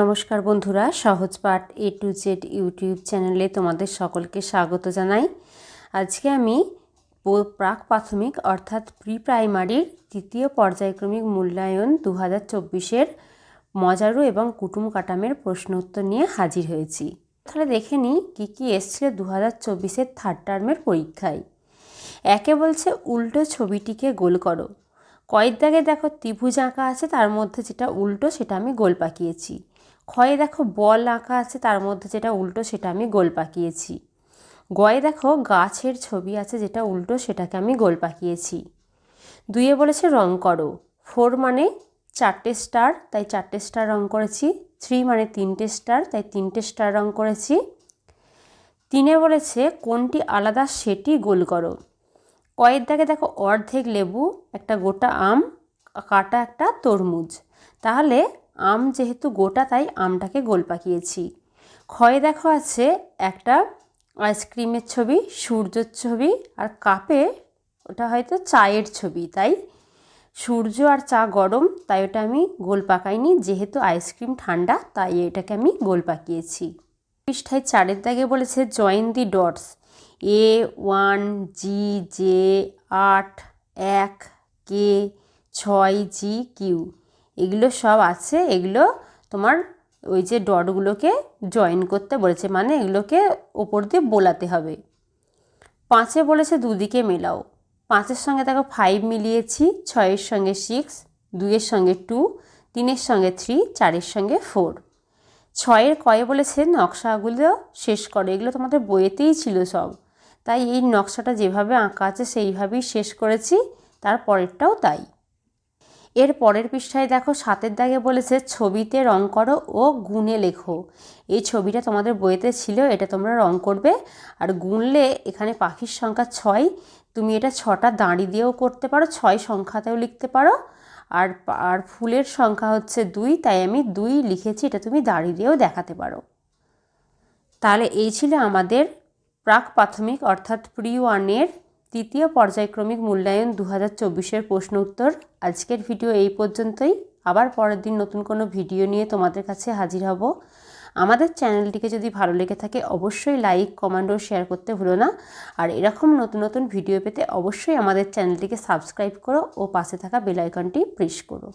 নমস্কার বন্ধুরা, সহজ পাঠ এ টু জেড ইউটিউব চ্যানেলে তোমাদের সকলকে স্বাগত জানাই। আজকে আমি প্রাক প্রাথমিক অর্থাৎ প্রি প্রাইমারির তৃতীয় পর্যায়ক্রমিক মূল্যায়ন দু হাজার চব্বিশের মজারু এবং কুটুম কাটামের প্রশ্ন উত্তর নিয়ে হাজির হয়েছি। তাহলে দেখে নিই কী কী এসছে দু হাজার চব্বিশের থার্ড টার্মের পরীক্ষায়। একে বলছে উল্টো ছবিটিকে গোল করো। কয়েক দাগে দেখো ত্রিভুজ আঁকা আছে, তার মধ্যে যেটা উল্টো সেটা আমি গোল পাকিয়েছি। ক্ষয়ে দেখো বল আঁকা আছে, তার মধ্যে যেটা উল্টো সেটা আমি গোল পাকিয়েছি। গয়ে দেখো গাছের ছবি আছে, যেটা উল্টো সেটাকে আমি গোল পাকিয়েছি। দুইয়ে বলেছে রং করো। ফোর মানে চারটে স্টার, তাই চারটে স্টার রং করেছি। থ্রি মানে তিনটে স্টার, তাই তিনটে স্টার রং করেছি। তিনে বলেছে কোনটি আলাদা সেটি গোল করো। কয়ের দাগে দেখো অর্ধেক লেবু, একটা গোটা আম, কাটা একটা তরমুজ। তাহলে আম যেহেতু গোটা, তাই আমটাকে গোল পাকিয়েছি। ক্ষয়ে দেখো আছে একটা আইসক্রিমের ছবি, সূর্যের ছবি, আর কাপে ওটা হয়তো চায়ের ছবি, তাই সূর্য আর চা গরম, তাই ওটা আমি গোল পাকাইনি, যেহেতু আইসক্রিম ঠান্ডা, তাই এটাকে আমি গোল পাকিয়েছি। পৃষ্ঠায় চারের দাগে বলেছে join the dots A one G J আট, এক কে ছয় জি কিউ এগুলো সব আছে, এগুলো তোমার ওই যে ডটগুলোকে জয়েন করতে বলেছে মানে এগুলোকে ওপর দিয়ে বোলাতে হবে। পাঁচে বলেছে দুদিকে মেলাও। পাঁচের সঙ্গে দেখো ফাইভ মিলিয়েছি, ছয়ের সঙ্গে সিক্স দুইয়ের সঙ্গে টু তিনের সঙ্গে থ্রি চারের সঙ্গে ফোর ছয়ের কয়ে বলেছে নকশাগুলো শেষ করো, এগুলো তোমাদের বইয়েতেই ছিল সব। তাই এই নকশাটা যেভাবে আঁকা আছে সেইভাবেই শেষ করেছি তার পরেরটাও তাই। এর পরের পৃষ্ঠায় দেখো, সাতের দাগে বলেছে, ছবিতে রং করো ও গুণে লেখো। এই ছবিটা তোমাদের বইয়েতে ছিল, এটা তোমরা রং করবে। আর গুনলে এখানে পাখির সংখ্যা ছয়, তুমি এটা ছটা দাঁড়ি দিয়েও করতে পারো, ছয় সংখ্যাতেও লিখতে পারো। আর আর ফুলের সংখ্যা হচ্ছে দুই, তাই আমি দুই লিখেছি, এটা তুমি দাঁড়ি দিয়েও দেখাতে পারো। তাহলে এই ছিল আমাদের প্রাক প্রাথমিক, অর্থাৎ প্রি ওয়ানের তৃতীয় পর্যায়ক্রমিক মূল্যায়ন দু হাজার চব্বিশের প্রশ্ন উত্তর। আজকের ভিডিও এই পর্যন্তই। আবার পরের দিন নতুন কোনো ভিডিও নিয়ে তোমাদের কাছে হাজির হব। আমাদের চ্যানেলটিকে যদি ভালো লেগে থাকে, অবশ্যই লাইক, কমেন্ট ও শেয়ার করতে ভুলো না। আর এরকম নতুন নতুন ভিডিও পেতে অবশ্যই আমাদের চ্যানেলটিকে সাবস্ক্রাইব করো ও পাশে থাকা বেলাইকনটি প্রেস করো।